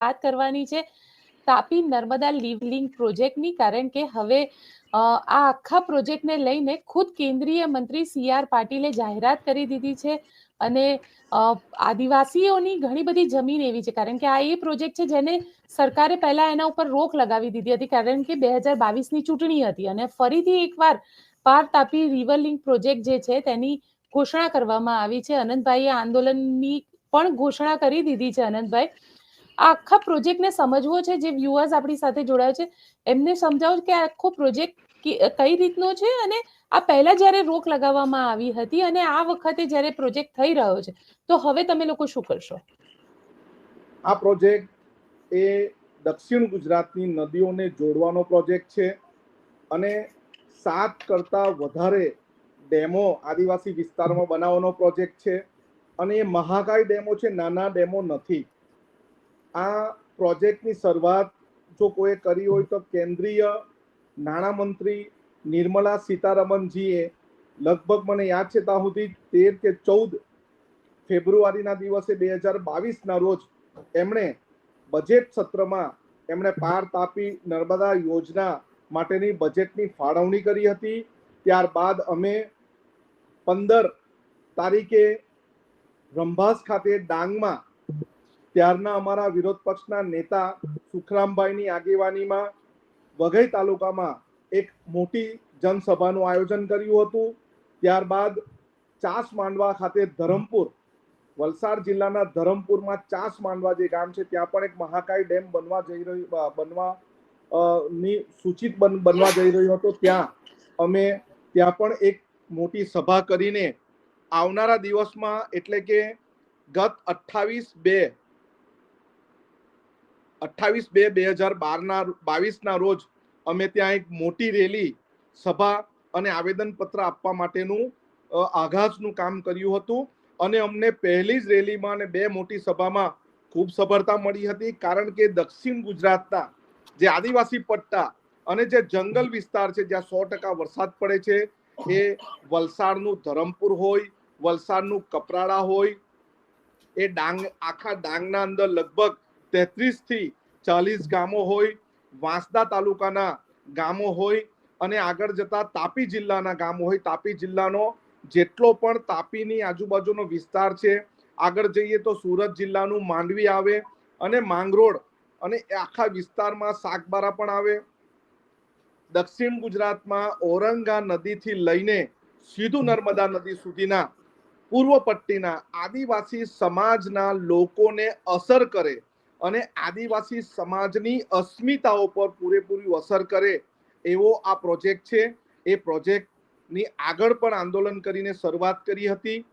વાત કરવાની છે. તાપી નર્મદા લીવ લિંક પ્રોજેક્ટની, કારણ કે હવે આ આખા પ્રોજેક્ટને લઈને ખુદ કેન્દ્રીય મંત્રી સી આર પાટીલે જાહેરાત કરી દીધી છે અને આદિવાસીઓની ઘણી બધી જમીન એવી છે. કારણ કે આ એ પ્રોજેક્ટ છે જેને સરકારે પહેલા એના ઉપર રોક લગાવી દીધી હતી. કારણ કે બે હજાર બાવીસની ચૂંટણી હતી અને ફરીથી એકવાર પાર તાપી રિવર લિંક પ્રોજેક્ટ જે છે તેની ઘોષણા કરવામાં આવી છે. અનંતભાઈએ આંદોલનની પણ ઘોષણા કરી દીધી છે અનંતભાઈ. આખા પ્રોજેક્ટને સમજવો છે, જે વ્યુઅર્સ આપણી સાથે જોડાય છે. એમને સમજાવો કે આખો પ્રોજેક્ટ કઈ રીતનો છે અને આ પહેલા જ્યારે રોક લગાવવામાં આવી હતી અને આ વખતે જ્યારે પ્રોજેક્ટ થઈ રહ્યો છે. તો હવે તમે લોકો શું કરશો? આ પ્રોજેક્ટ એ દક્ષિણ ગુજરાતની નદીઓને જોડવાનો પ્રોજેક્ટ છે અને સાત કરતા વધારે ડેમો આદિવાસી વિસ્તારમાં બનાવવાનો પ્રોજેક્ટ છે અને એ મહાકાય ડેમો છે, નાના ડેમો નથી. આ પ્રોજેક્ટની શરૂઆત જો કોઈ કરી હોય તો કેન્દ્રીય નાણામંત્રી નિર્મલા સીતારમનજીએ લગભગ મને યાદ છે ત્યાં સુધી તેર કે ચૌદ ફેબ્રુઆરીના દિવસે બે હજાર બાવીસના રોજ એમણે બજેટ સત્રમાં એમણે પાર તાપી નર્મદા યોજના માટેની બજેટની ફાળવણી કરી હતી. ત્યારબાદ અમે પંદર તારીખે રંભાસ ખાતે ડાંગમાં ત્યારના અમારા વિરોધ પક્ષના નેતા સુખરામભાઈની આગેવાનીમાં વઘઈ તાલુકામાં એક મોટી જનસભાનું આયોજન કર્યું હતું. ત્યારબાદ ચાસ માંડવા ખાતે ધરમપુર, વલસાડ જિલ્લાના ધરમપુરમાં ચાસ માંડવા જે ગામ છે, ત્યાં પણ એક મહાકાય ડેમ બનવા જઈ રહ્યું બનવા ની સૂચિત બન- બનવા જઈ રહ્યો હતો. ત્યાં અમે, ત્યાં પણ એક મોટી સભા કરીને આવનારા દિવસમાં એટલે કે ગત અઠ્ઠાવીસ બે અઠ્ઠાવીસ બે બે હજાર બારના બાવીસના રોજ અમે ત્યાં એક મોટી રેલી, સભા અને આવેદનપત્ર આપવા માટેનું આઘાતનું કામ કર્યું હતું. અને અમને પહેલી જ રેલીમાં અને બે મોટી સભામાં ખૂબ સફળતા મળી હતી, કારણ કે દક્ષિણ ગુજરાતના જે આદિવાસી પટ્ટા અને જે જંગલ વિસ્તાર છે, જ્યાં સો ટકા વરસાદ પડે છે, એ વલસાડનું ધરમપુર હોય, વલસાડનું કપરાડા હોય, એ ડાંગ, આખા ડાંગના અંદર લગભગ તેત્રીસથી ચાલીસ ગામો હોય, વાંસદા તાલુકાના ગામો હોય અને આગળ જતા તાપી જિલ્લાના ગામો હોય. તાપી જિલ્લાનો જેટલો પણ તાપીની આજુબાજુનો વિસ્તાર છે, આગળ જઈએ તો સુરત જિલ્લાનું માંડવી આવે અને માંગરોળ અને આખા વિસ્તારમાં સાગબારા પણ આવે. દક્ષિણ ગુજરાતમાં ઓરંગા નદીથી લઈને સીધું નર્મદા નદી સુધીના પૂર્વ પટ્ટીના આદિવાસી સમાજના લોકોને અસર કરે અને આદિવાસી સમાજની અસ્મિતાઓ પર પૂરેપૂરી અસર કરે એવો આ પ્રોજેક્ટ છે. એ પ્રોજેક્ટની આગળ પણ આંદોલન કરીને શરૂઆત કરી હતી.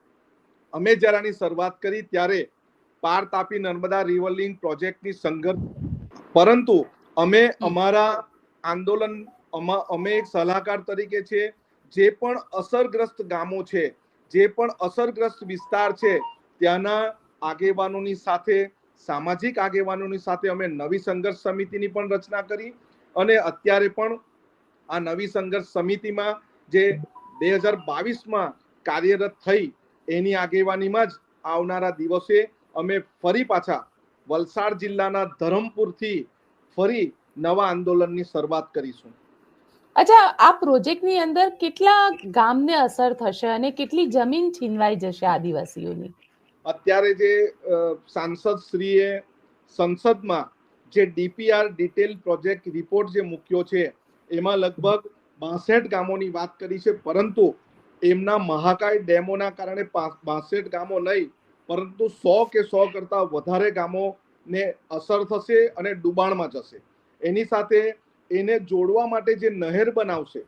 અમે જ્યારે શરૂઆત કરી ત્યારે પાર તાપી નર્મદા રિવરલિંગ પ્રોજેક્ટની સંઘર્ષ પરંતુ અમે અમારા આંદોલન અમે એક સલાહકાર તરીકે છે, જે પણ અસરગ્રસ્ત ગામો છે, જે પણ અસરગ્રસ્ત વિસ્તાર છે, ત્યાંના આગેવાનોની સાથે સામાજિક આગેવાનોની સાથે અમે નવી સંઘર્ષ સમિતિની પણ રચના કરી અને અત્યારે પણ આ નવી સંઘર્ષ સમિતિમાં જે બે હજાર બાવીસમાં કાર્યરત થઈ, એની આગેવાનીમાં જ આવનારા દિવસે અમે ફરી પાછા વલસાડ જિલ્લાના ધરમપુરથી ફરી નવા આંદોલનની શરૂઆત કરીશું. અચ્છા, આ પ્રોજેક્ટની અંદર કેટલા ગામને અસર થશે અને કેટલી જમીન છીનવાઈ જશે આદિવાસીઓની? અત્યારે જે સાંસદ શ્રીએ સંસદમાં જે ડીપીઆર ડિટેલ પ્રોજેક્ટ રિપોર્ટ જે મૂક્યો છે, એમાં લગભગ બાસઠ ગામોની વાત કરી છે, પરંતુ એમના મહાકાય ડેમોના કારણે બાસઠ ગામો નહીં, પરંતુ સો કે સો કરતા વધારે ગામોને અસર થશે અને ડુબાણમાં જશે. એની સાથે એને જોડવા માટે જે નહેર બનાવશે,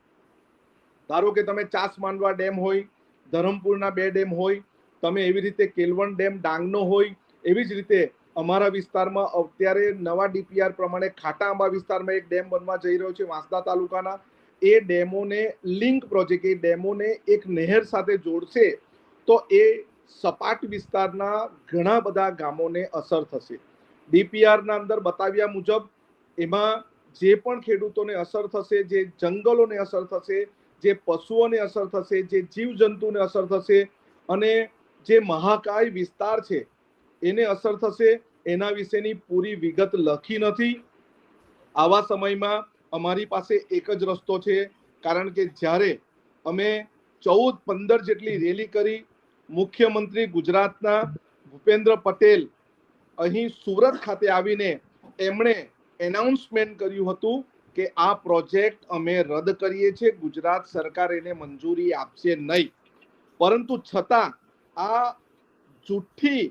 ધારો કે તમે ચાસ માંડવા ડેમ હોય, ધરમપુરના બે ડેમ હોય તમે એવી રીતે કેલવન ડેમ ડાંગનો હોય, એવી જ રીતે અમારા વિસ્તારમાં અત્યારે નવા ડીપીઆર પ્રમાણે ખાટા આંબા વિસ્તારમાં એક ડેમ બનવા જઈ રહ્યો છે, વાંસદા તાલુકાના. એ ડેમોને લિંક પ્રોજેક્ટ, એ ડેમોને એક નહેર સાથે જોડશે, તો એ સપાટ વિસ્તારના ઘણા બધા ગામોને અસર થશે. ડીપીઆરના અંદર બતાવ્યા મુજબ, એમાં જે પણ ખેડૂતોને અસર થશે, જે જંગલોને અસર થશે, જે પશુઓને અસર થશે, જે જીવજંતુને અસર થશે, અને જે મહાકાય વિસ્તાર છે, એને અસર થશે એના વિશેની પૂરી વિગત લખી નથી. આવા સમયમાં અમારી પાસે એક જ રસ્તો છે, કારણ કે જ્યારે અમે ચૌદ પંદર જેટલી રેલી કરી, મુખ્યમંત્રી ગુજરાતના ભૂપેન્દ્ર પટેલ અહીં સુરત ખાતે આવીને એમણે એનાઉન્સમેન્ટ કર્યું હતું કે આ પ્રોજેક્ટ અમે રદ કરીએ છીએ, ગુજરાત સરકાર એને મંજૂરી આપશે નહીં. પરંતુ છતાં આ જુઠ્ઠી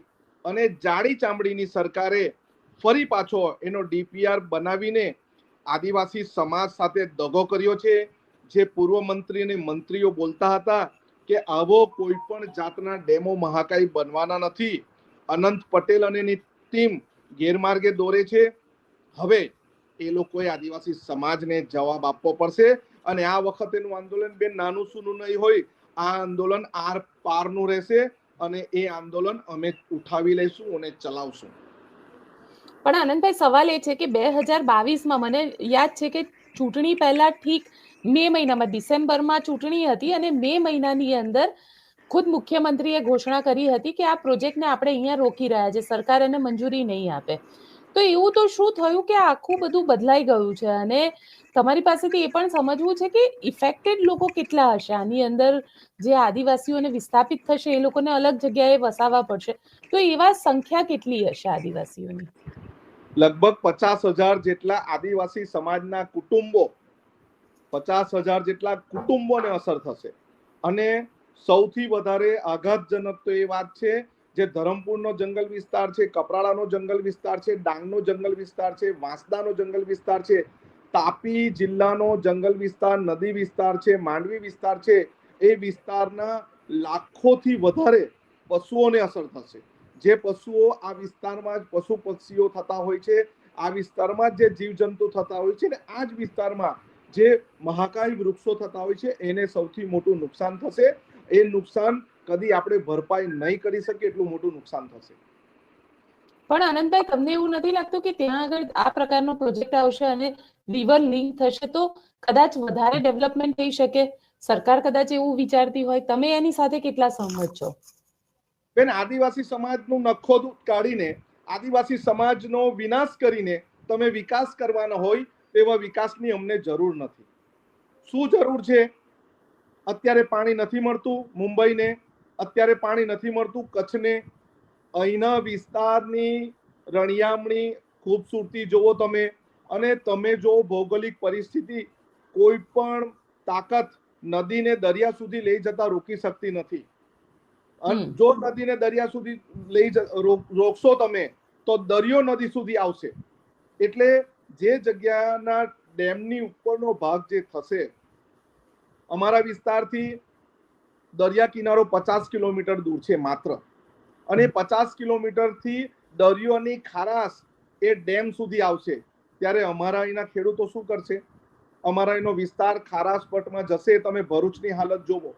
અને જાડી ચામડીની સરકારે ફરી પાછો એનો ડીપીઆર બનાવીને આદિવાસી સમાજ સાથે દગો કર્યો છે. જે પૂર્વ મંત્રી અને મંત્રીઓ બોલતા હતા કે આવો કોઈ પણ જાતના ડેમો મહાકાય બનવાના નથી. અનંત પટેલ અને ટીમ ગેરમાર્ગે દોરે છે. હવે એ લોકોએ આદિવાસી સમાજને જવાબ આપવો પડશે અને આ વખતેનું આંદોલન બેન નાનું સૂનું નહીં હોય. આ આંદોલન આર પારનું રહેશે અને એ આંદોલન અમે ઉઠાવી લઈશું અને ચલાવશું. પણ આનંદભાઈ, સવાલ એ છે કે બે હજાર બાવીસમાં મને યાદ છે કે ચૂંટણી પહેલા ઠીક મે મહિનામાં, ડિસેમ્બરમાં ચૂંટણી હતી અને મે મહિનાની અંદર ખુદ મુખ્યમંત્રીએ ઘોષણા કરી હતી કે આ પ્રોજેક્ટને આપણે અહીંયા રોકી રહ્યા છે સરકાર એને મંજૂરી નહીં આપે. તો એવું તો શું થયું કે આખું બધું બદલાઈ ગયું છે? અને તમારી પાસેથી એ પણ સમજવું છે કે ઇફેક્ટેડ લોકો કેટલા હશે? આની અંદર જે આદિવાસીઓને વિસ્થાપિત થશે, એ લોકોને અલગ જગ્યાએ વસાવવા પડશે. તો એવા સંખ્યા કેટલી હશે આદિવાસીઓની? લગભગ પચાસ હજાર જેટલા આદિવાસી સમાજના કુટુંબો, પચાસ હજાર જેટલા કુટુંબોને અસર થશે. અને સૌથી વધારે આઘાતજનક તો એ વાત છે જે ધરમપુરનો જંગલ વિસ્તાર છે, કપરાડાનો જંગલ વિસ્તાર છે, ડાંગનો જંગલ વિસ્તાર છે, વાંસદાનો જંગલ વિસ્તાર છે, તાપી જિલ્લાનો જંગલ વિસ્તાર, નદી વિસ્તાર છે, માંડવી વિસ્તાર છે, એ વિસ્તારના લાખોથી વધારે પશુઓને અસર થશે. જે પશુઓ આ વિસ્તારમાં જ પશુ પક્ષીઓ થતા હોય છે, આ વિસ્તારમાં જે જીવજંતુ થતા હોય છે ને, આ જ વિસ્તારમાં જે મહાકાય વૃક્ષો થતા હોય છે, એને સૌથી મોટું નુકસાન થશે. એ નુકસાન કદી આપણે ભરપાઈ નહીં કરી શકીએ એટલું મોટું નુકસાન થશે. પણ આનંદભાઈ તમને એવું નથી લાગતું કે ત્યાં આગળ આ પ્રકારનો પ્રોજેક્ટ આવશે અને રિવર લિંક થશે? તો કદાચ વધારે ડેવલપમેન્ટ થઈ શકે. સરકાર કદાચ એવું વિચારતી હોય. તમે એની સાથે કેટલા સહમત છો? બેન આદિવાસી સમાજનું નખોદ કાઢીને આદિવાસી સમાજનો વિનાશ કરીને તમે વિકાસ કરવાનો હોય તેવા વિકાસની અમને જરૂર નથી. શું જરૂર છે? અત્યારે પાણી નથી મળતું મુંબઈને. અત્યારે પાણી નથી મળતું. કચ્છને અહીંના વિસ્તારની રણિયામણી ખૂબસૂરતી જુઓ તમે અને તમે જો ભૌગોલિક પરિસ્થિતિ કોઈ પણ તાકાત નદીને દરિયા સુધી લઈ જતા રોકી શકતી નથી. અને જો નદીને દરિયા સુધી લઈ રોકશો તમે તો દરિયો નદી સુધી આવશે. એટલે જે જગ્યાના ડેમની ઉપરનો ભાગ જે થશે અમારા વિસ્તારથી દરિયા કિનારો પચાસ કિલોમીટર દૂર છે માત્ર. અને પચાસ કિલોમીટરથી દરિયોની ખારાશ એ ડેમ સુધી આવશે. ત્યારે અમારા અહીંના ખેડૂતો શું કરશે? અમારા અહીંનો વિસ્તાર ખારાશ પટમાં જશે તમે ભરૂચની હાલત જોવો.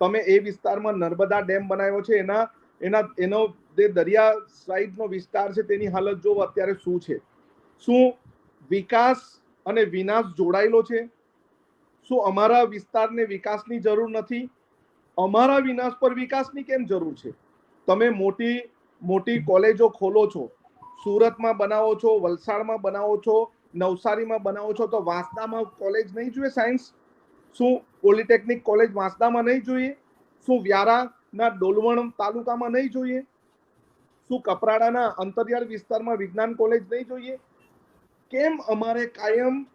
તમે એ વિસ્તારમાં નર્મદા ડેમ બનાવ્યો છે એના એના એનો જે દરિયા સાઈડનો વિસ્તાર છે તેની હાલત જોવો અત્યારે શું છે? શું વિકાસ અને વિનાશ જોડાયેલો છે? શું અમારા વિસ્તારને વિકાસની જરૂર નથી? અમારા વિનાશ પર વિકાસની કેમ જરૂર છે? તમે મોટી મોટી કોલેજો ખોલો છો, સુરતમાં બનાવો છો, વલસાડમાં બનાવો છો, નવસારીમાં બનાવો છો, તો વાંસદામાં કોલેજ નહીં જોઈએ સાયન્સ? શું પોલિટેકનિક કોલેજ વાંસદામાં નહીં જોઈએ? શું વ્યારાના ડોલવણ તાલુકામાં નહીં જોઈએ? શું કપરાડાના અંતરિયાળ વિસ્તારમાં વિજ્ઞાન કોલેજ નહીં જોઈએ? કેમ અમારે કાયમ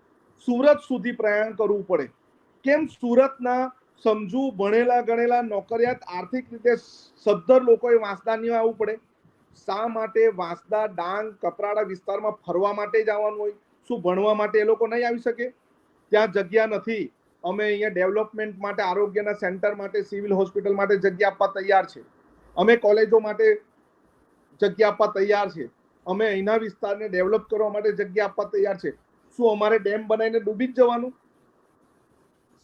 સુરત સુધી પ્રયાણ કરવું પડે? કેમ સુરતના સમજુ ભણેલા, ગણેલા, નોકરિયાત, આર્થિક રીતે સદ્ધર લોકોએ વાંસદા નહીં આવવું પડે. શા માટે વાંસદા, ડાંગ, કપરાડા વિસ્તારમાં ફરવા માટે જવાનું હોય? શું ભણવા માટે એ લોકો નહીં આવી શકે? ત્યાં જગ્યા નથી. અમે અહીંયા ડેવલપમેન્ટ માટે, આરોગ્યના સેન્ટર માટે, સિવિલ હોસ્પિટલ માટે જગ્યા આપવા તૈયાર છે. અમે કોલેજો માટે જગ્યા આપવા તૈયાર છે. અમે અહીંના વિસ્તારને ડેવલપ કરવા માટે જગ્યા આપવા તૈયાર છે. શું અમારે ડેમ બનાવીને ડૂબી જ જવાનું?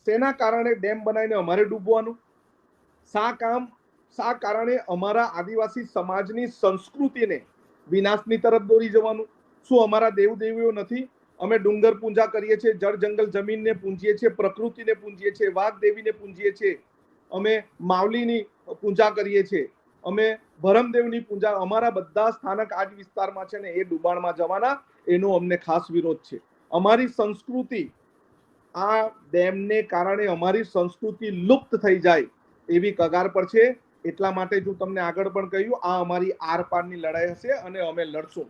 શેના કારણે ડેમ બનાવીને અમારે ડૂબવાનું? શા કામ? શા કારણે અમારા આદિવાસી સમાજની સંસ્કૃતિને વિનાશની તરફ દોરી જવાનું? શું અમારા દેવદેવીઓ નથી? અમે ડુંગર પૂજા કરીએ છીએ, જળ જંગલ જમીનને પૂંજીએ છીએ, પ્રકૃતિને પૂંજીએ છીએ, વાઘ દેવીને પૂંજીએ છીએ. અમે માવલીની પૂજા કરીએ છીએ. અમે ભરમદેવની પૂજા, અમારા બધા સ્થાનક આજ વિસ્તારમાં છે ને એ ડુબાણમાં જવાના, એનો અમને ખાસ વિરોધ છે. અમારી સંસ્કૃતિ આ ડેમને કારણે અમારી સંસ્કૃતિ લુપ્ત થઈ જાય એવી કગાર પર છે. એટલા માટે જો તમને આગળ પણ કહ્યું, આ અમારી આરપારની લડાઈ હશે અને અમે લડશું.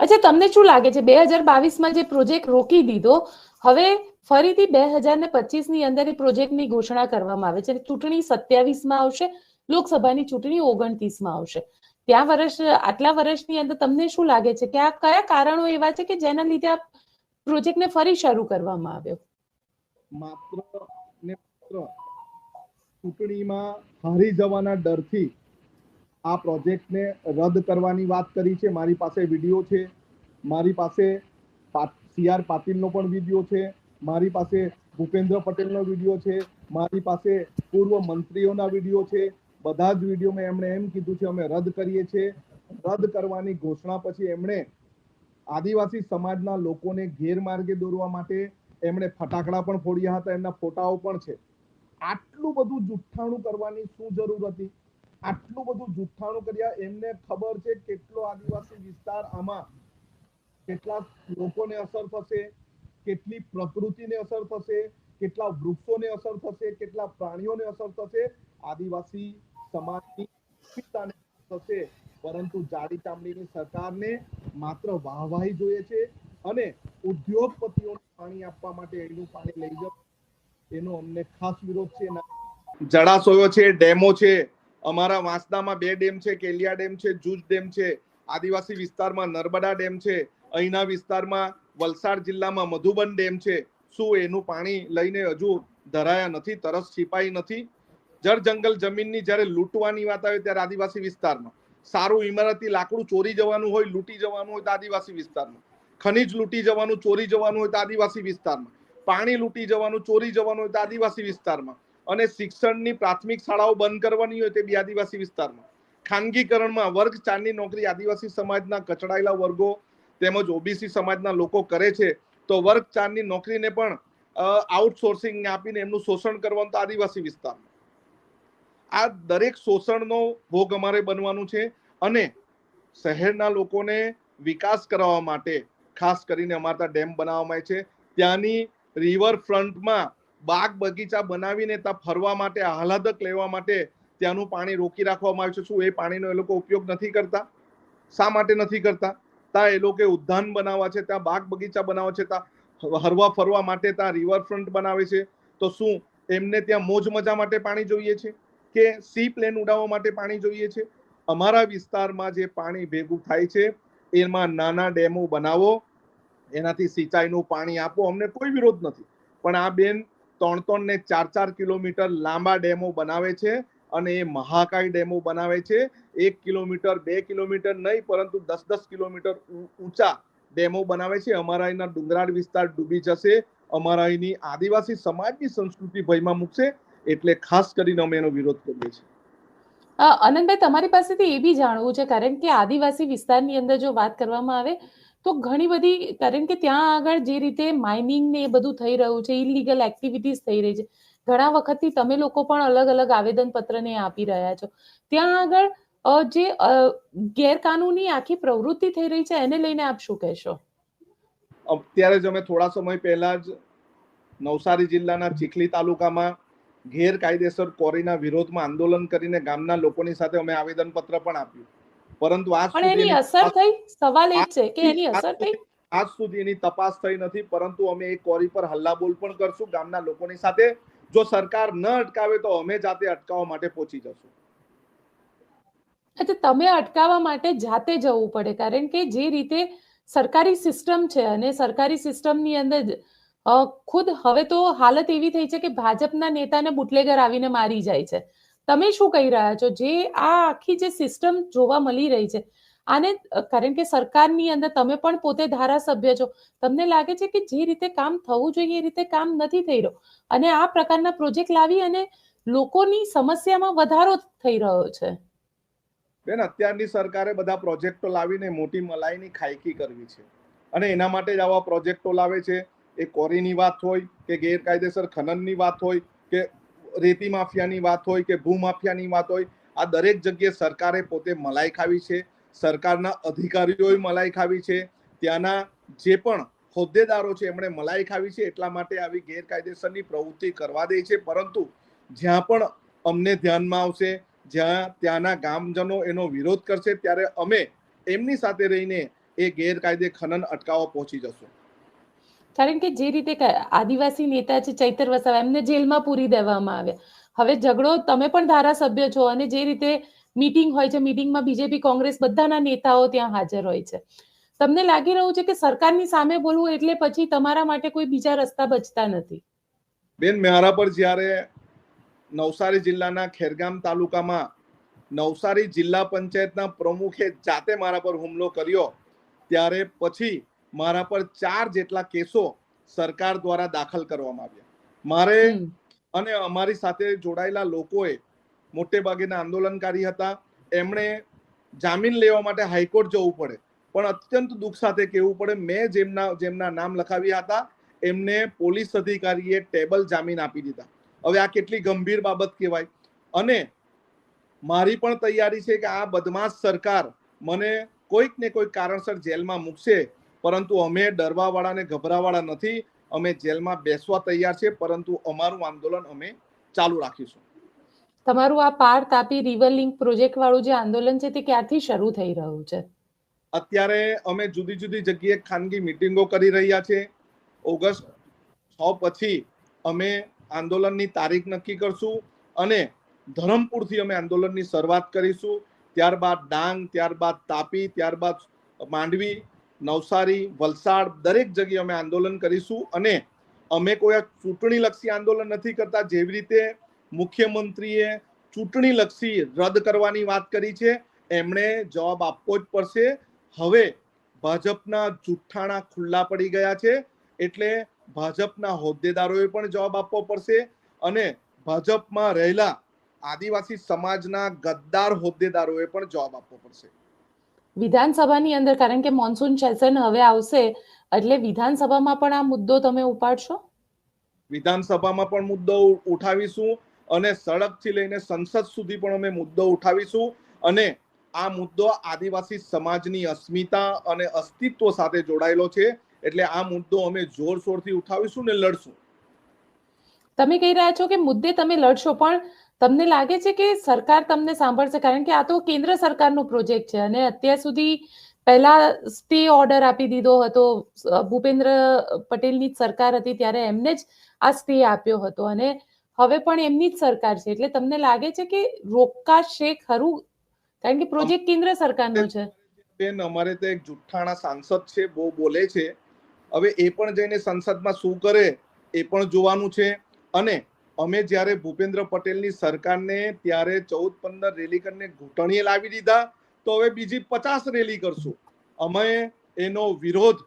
અચ્છા, તમને શું લાગે છે? બે હજાર બાવીસમાં જે પ્રોજેક્ટ રોકી દીધો, હવે ફરીથી બે હજાર ને પચીસની અંદર એ પ્રોજેક્ટની ઘોષણા કરવામાં આવે છે. ચૂંટણી સત્યાવીસમાં આવશે, લોકસભાની ચૂંટણી ઓગણત્રીસમાં આવશે. ત્યાં વર્ષ, આટલા વર્ષની અંદર તમને શું લાગે છે? કે આ કયા કારણો એવા છે કે જેના લીધે આ પ્રોજેક્ટને ફરી શરૂ કરવામાં આવ્યો. માત્ર ને માત્ર ચૂંટણીમાં હારી જવાના ડરથી આ પ્રોજેક્ટને રદ કરવાની વાત કરી છે. મારી પાસે વીડિયો છે. મારી પાસે સી આર પાટીલનો પણ વીડિયો છે. મારી પાસે ભૂપેન્દ્ર પટેલનો વીડિયો છે. મારી પાસે પૂર્વ મંત્રીઓના વીડિયો છે. બધા જ વિડીયોમાં એમણે એમ કીધું છે, અમે રદ કરીએ છીએ. રદ કરવાની ઘોષણા પછી એમણે આદિવાસી સમાજના લોકોને ગેરમાર્ગે દોરવા માટે એમણે ફટાકડા પણ ફોડ્યા હતા, એમના ફોટાઓ પણ છે. આટલું બધું જુઠ્ઠાણું કરવાની શું જરૂર હતી? આટલું બધું જુઠ્ઠાણું કર્યા એમને ખબર છે કેટલો આદિવાસી વિસ્તાર આમાં કેટલા લોકોને અસર થશે, કેટલી પ્રકૃતિને અસર થશે, કેટલા વૃક્ષોને અસર થશે, કેટલા પ્રાણીઓને અસર થશે, આદિવાસી સમાજની થશે. પરંતુ જાડી ચામડીની સરકારને માત્ર વાહવાહી જોઈએ છે અને ઉદ્યોગપતિઓને પાણી આપવા માટે એનું પાણી લઈ જવું એનો અમને ખાસ વિરોધ છે જળાશયો છે, ડેમો છે, અમારા વાંસદામાં બે ડેમ છે, કેલિયા ડેમ છે, જૂજ ડેમ છે, આદિવાસી વિસ્તારમાં નર્મદા ડેમ છે, અહીંના વિસ્તારમાં વલસાડ જિલ્લામાં મધુબન ડેમ છે. શું એનું પાણી લઈને હજુ ધરાયા નથી, તરસ છીપાઈ નથી? જળ જંગલ જમીનની જ્યારે લૂંટવાની વાત આવે ત્યારે આદિવાસી વિસ્તારમાં સારું ઇમારતી લાકડું ચોરી જવાનું હોય, લૂંટી જવાનું હોય તો આદિવાસી વિસ્તારમાં. ખનીજ લૂંટી જવાનું, ચોરી જવાનું હોય તો આદિવાસી વિસ્તારમાં. પાણી લૂંટી જવાનું, ચોરી જવાનું હોય તો આદિવાસી વિસ્તારમાં. અને શિક્ષણની પ્રાથમિક શાળાઓ બંધ કરવાની હોય તે બી આદિવાસી વિસ્તારમાં. ખાનગીકરણમાં વર્ગ ચારની નોકરી આદિવાસી સમાજના કચડાયેલા વર્ગો તેમજ ઓબીસી સમાજના લોકો કરે છે, તો વર્ગ ચારની નોકરીને પણ આઉટસોર્સિંગ આપીને એમનું શોષણ કરવાનું તો આદિવાસી વિસ્તારમાં. આ દરેક શોષણનો ભોગ અમારે બનવાનું છે અને શહેરના લોકોને વિકાસ કરાવવા માટે, ખાસ કરીને અમારા ત્યાં ડેમ બનાવવામાં આવે છે. ત્યાંની રિવર ફ્રન્ટમાં બાગ બગીચા બનાવીને ત્યાં ફરવા માટે, આહલાદક લેવા માટે ત્યાંનું પાણી રોકી રાખવામાં આવ્યું છે. શું એ પાણીનો એ લોકો ઉપયોગ નથી કરતા? શા માટે નથી કરતા? ત્યાં એ લોકો ઉદ્યાન બનાવવા છે, ત્યાં બાગ બગીચા બનાવવા છે, ત્યાં હરવા ફરવા માટે ત્યાં રિવરફ્રન્ટ બનાવે છે. તો શું એમને ત્યાં મોજ મજા માટે પાણી જોઈએ છે? કે સી પ્લેન ઉડાવવા માટે પાણી જોઈએ છે? અમારા વિસ્તારમાં જે પાણી ભેગું થાય છે, એમાં નાના ડેમો બનાવો, એનાથી સિંચાઈનું પાણી આપો. અમને કોઈ વિરોધ નથી. પણ આ બેન ત્રણ ત્રણ ને ચાર ચાર કિલોમીટર લાંબા ડેમો બનાવે છે અને એ મહાકાય ડેમો બનાવે છે. એક કિલોમીટર, બે કિલોમીટર નહીં, પરંતુ દસ દસ કિલોમીટર ઊંચા ડેમો બનાવે છે. અમારા અહીંના ડુંગરાળ વિસ્તાર ડૂબી જશે. અમારા અહીંની આદિવાસી સમાજની સંસ્કૃતિ ભયમાં મૂકશે. એટલે ખાસ કરીને અમે એનો વિરોધ કરીએ છીએ. આનંદભાઈ તમારી પાસેથી એ બી જાણવું છે કારણ કે આદિવાસી વિસ્તારની અંદર જો વાત કરવામાં આવે તો ઘણી બધી કારણ કે ત્યાં આગળ જે રીતે માઇનિંગ ને એ બધું થઈ રહ્યું છે ઇલીગલ એક્ટિવિટીઝ થઈ રહી છે ઘણા વખતથી તમે લોકો પણ અલગ અલગ આવેદન પત્રને આપી રહ્યા છો. ત્યાં આગળ જે ગેરકાનૂની આખી પ્રવૃત્તિ થઈ રહી છે એને લઈને આપ શું કહેશો? અત્યારે જ અમે થોડા સમય પહેલા જ નવસારી જિલ્લાના ચીખલી તાલુકામાં ગેરકાયદેસર કોરીના વિરોધમાં આંદોલન કરીને ગામના લોકોની સાથે અમે આવેદન પત્ર પણ આપ્યું. પરંતુ આજ પણ એની અસર થઈ? સવાલ એ છે કે એની અસર થઈ? આજ સુધી એની તપાસ થઈ નથી પરંતુ અમે એ કોરી પર હલ્લાબોલ પણ કરશું. ગામના લોકોની સાથે જો સરકાર ન અટકાવે તો અમે જાતે અટકાવવા માટે પહોંચી જશું. એટલે તમે અટકાવવા માટે જાતે જવું પડે કારણ કે જે રીતે સરકારી સિસ્ટમ છે અને સરકારી સિસ્ટમની અંદર ખુદ હવે તો હાલત એવી થઈ છે કે ભાજપના નેતાને બુટલેગર આવીને મારી જાય છે. તમે શું કહી રહ્યા છો? જે આ આખી જે સિસ્ટમ જોવા મળી રહી છે, આને કારણ કે સરકારની અંદર તમે પણ પોતે ધારાસભ્ય છો, તમને લાગે છે કે જે રીતે કામ થવું જોઈએ એ રીતે કામ નથી થઈ રહ્યો? અને આ પ્રકારના પ્રોજેક્ટ લાવી અને લોકોની સમસ્યામાં વધારો થઈ રહ્યો છે. બેન, અત્યારની સરકારે બધા પ્રોજેક્ટો લાવીને મોટી મલાઈની ખાયકી કરવી છે. અને એના માટે જ આવા પ્રોજેક્ટો લાવે છે. એ કોરીની વાત હોય કે ગેરકાયદેસર ખનનની વાત હોય કે રેતી માફિયાની વાત હોય કે ભૂ માફિયાની વાત હોય, આ દરેક જગ્યાએ સરકારે પોતે મલાઈ ખાવી છે, સરકારના અધિકારીઓએ મલાઈ ખાવી છે, ત્યાંના જે પણ હોદ્દેદારો છે એમણે મલાઈ ખાવી છે, એટલા માટે આવી ગેરકાયદેસરની પ્રવૃત્તિ કરવા દે છે, પરંતુ જ્યાં પણ અમને ધ્યાનમાં આવશે, જ્યાં ત્યાંના ગામજનો એનો વિરોધ કરશે, ત્યારે અમે એમની સાથે રહીને એ ગેરકાયદે ખનન અટકાવવા પહોંચી જશું. કારણ કે જે રીતે આદિવાસી નેતા છે, ચૈતર વસાવા, એમને જેલમાં પૂરી દેવામાં આવ્યા. હવે ઝઘડો, તમે પણ ધારાસભ્ય છો અને જે રીતે મીટિંગ હોય છે, મીટિંગમાં બીજેપી, કોંગ્રેસ બધાના નેતાઓ ત્યાં હાજર હોય છે. તમને લાગી રહ્યું છે કે સરકારની સામે બોલવું એટલે પછી તમારા માટે કોઈ બીજા રસ્તા બચતા નથી? બેન, મારા પર જ્યારે નવસારી જિલ્લાના ખેરગામ તાલુકામાં નવસારી જિલ્લા પંચાયતના પ્રમુખે જાતે મારા પર હુમલો કર્યો, ત્યારે પછી મારા પર ચાર જેટલા કેસો સરકાર દ્વારા દાખલ કરવામાં આવ્યા. મારે અને અમારી સાથે જોડાયેલા લોકોએ મોટે ભાગેના આંદોલનકારી હતા. એમણે જામીન લેવા માટે હાઈકોર્ટ જવું પડે. પણ અત્યંત દુઃખ સાથે કહેવું પડે મેં જેમના જેમના નામ લખાવ્યા હતા એમને પોલીસ અધિકારીએ ટેબલ જામીન આપી દીધા. હવે આ કેટલી ગંભીર બાબત કહેવાય? અને મારી પણ તૈયારી છે કે આ બદમાશ સરકાર મને કોઈક ને કોઈક કારણસર જેલમાં મૂકશે પરંતુ અમે ડરવાવાળા ને ગભરાવાળા નથી અમે જેલમાં બેસવા તૈયાર છે પરંતુ અમારું આંદોલન અમે ચાલુ રાખીશું. તમારું આ પાર તાપી રિવર લિંક પ્રોજેક્ટ વાળું જે આંદોલન છે તે ક્યાંથી શરૂ થઈ રહ્યું છે? અત્યારે અમે જુદી જુદી જગ્યાએ ખાનગી મિટિંગો કરી રહ્યા છે. ઓગસ્ટ છ પછી અમે આંદોલનની તારીખ નક્કી કરશું અને ધરમપુરથી અમે આંદોલનની શરૂઆત કરીશું. ત્યારબાદ ડાંગ ત્યારબાદ તાપી ત્યારબાદ માંડવી નવસારી, વલસાડ દરેક જગ્યાએ અમે આંદોલન કરીશું અને અમે કોઈ ચૂંટણીલક્ષી આંદોલન નથી કરતા. જેવી રીતે મુખ્યમંત્રીએ ચૂંટણીલક્ષી રદ કરવાની વાત કરી છે, એમણે જવાબ આપવો જ પડશે. હવે ભાજપના જુઠ્ઠાણા ખુલ્લા પડી ગયા છે, એટલે ભાજપના હોદ્દેદારોએ પણ જવાબ આપવો પડશે અને ભાજપમાં રહેલા આદિવાસી સમાજના ગદ્દાર હોદ્દેદારોએ પણ જવાબ આપવો પડશે. વિધાનસભાની અંદર કારણ કે મોન્સૂન સેશન હવે આવશે એટલે વિધાનસભામાં પણ આ મુદ્દો તમે ઉપાડશો? વિધાનસભામાં પણ મુદ્દો ઉઠાવીશું અને સડકથી લઈને સંસદ સુધી પણ અમે મુદ્દો ઉઠાવીશું અને આ મુદ્દો આદિવાસી સમાજની અસ્મિતા અને અસ્તિત્વ સાથે જોડાયેલો છે એટલે આ મુદ્દો અમે જોરશોરથી ઉઠાવીશું ને લડશું. તમે કહી રહ્યા છો કે મુદ્દે તમે લડશો પણ તમને લાગે છે કે સરકાર તમને સાંભળશે? કારણ કે આ તો કેન્દ્ર સરકારનો પ્રોજેક્ટ છે અને અત્યાર સુધી પહેલા સ્ટે ઓર્ડર આપી દીધો હતો. ભૂપેન્દ્ર પટેલની જ સરકાર હતી ત્યારે એમને જ આ સ્ટે આપ્યો હતો અને હવે પણ એમની જ સરકાર છે. એટલે તમને લાગે છે કે રોકાશે ખરું કારણ કે પ્રોજેક્ટ કેન્દ્ર સરકારનો છે. બેન, અમારે તો એક જુઠ્ઠાણા સાંસદ છે, બહુ બોલે છે. હવે એ પણ જઈને સંસદમાં શું કરે? એ પણ જોવાનું છે. અને અમે જ્યારે ભૂપેન્દ્ર પટેલની સરકારને ત્યારે ચૌદ પંદર રેલી કરીને ઘૂંટણીએ લાવી દીધા, તો હવે બીજી પચાસ રેલી કરશું. અમે એનો વિરોધ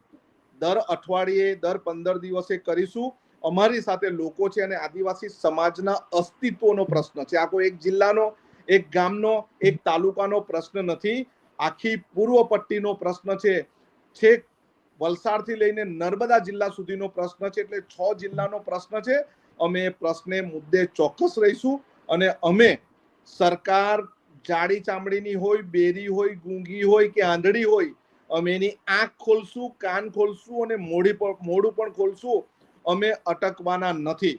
દર અઠવાડિયે, દર પંદર દિવસે કરીશું. અમારી સાથે લોકો છે અને આદિવાસી સમાજના અસ્તિત્વનો પ્રશ્ન છે. આ કોઈ એક જિલ્લાનો, એક ગામનો, એક તાલુકાનો પ્રશ્ન નથી. આખી પૂર્વ પટ્ટીનો પ્રશ્ન છે. છેક વલસાડથી લઈને નર્મદા જિલ્લા સુધીનો પ્રશ્ન છે. એટલે છ જિલ્લાનો પ્રશ્ન છે. અમે પ્રશ્ને મુદ્દે ચોક્કસ રહીશું અને અમે સરકાર જાડી ચામડીની હોય, બેરી હોય, ગુંગી હોય કે આંધળી હોય, અમે એની આંખ ખોલશું, કાન ખોલશું અને મોઢી મોઢું પણ ખોલશું. અમે અટકવાના નથી.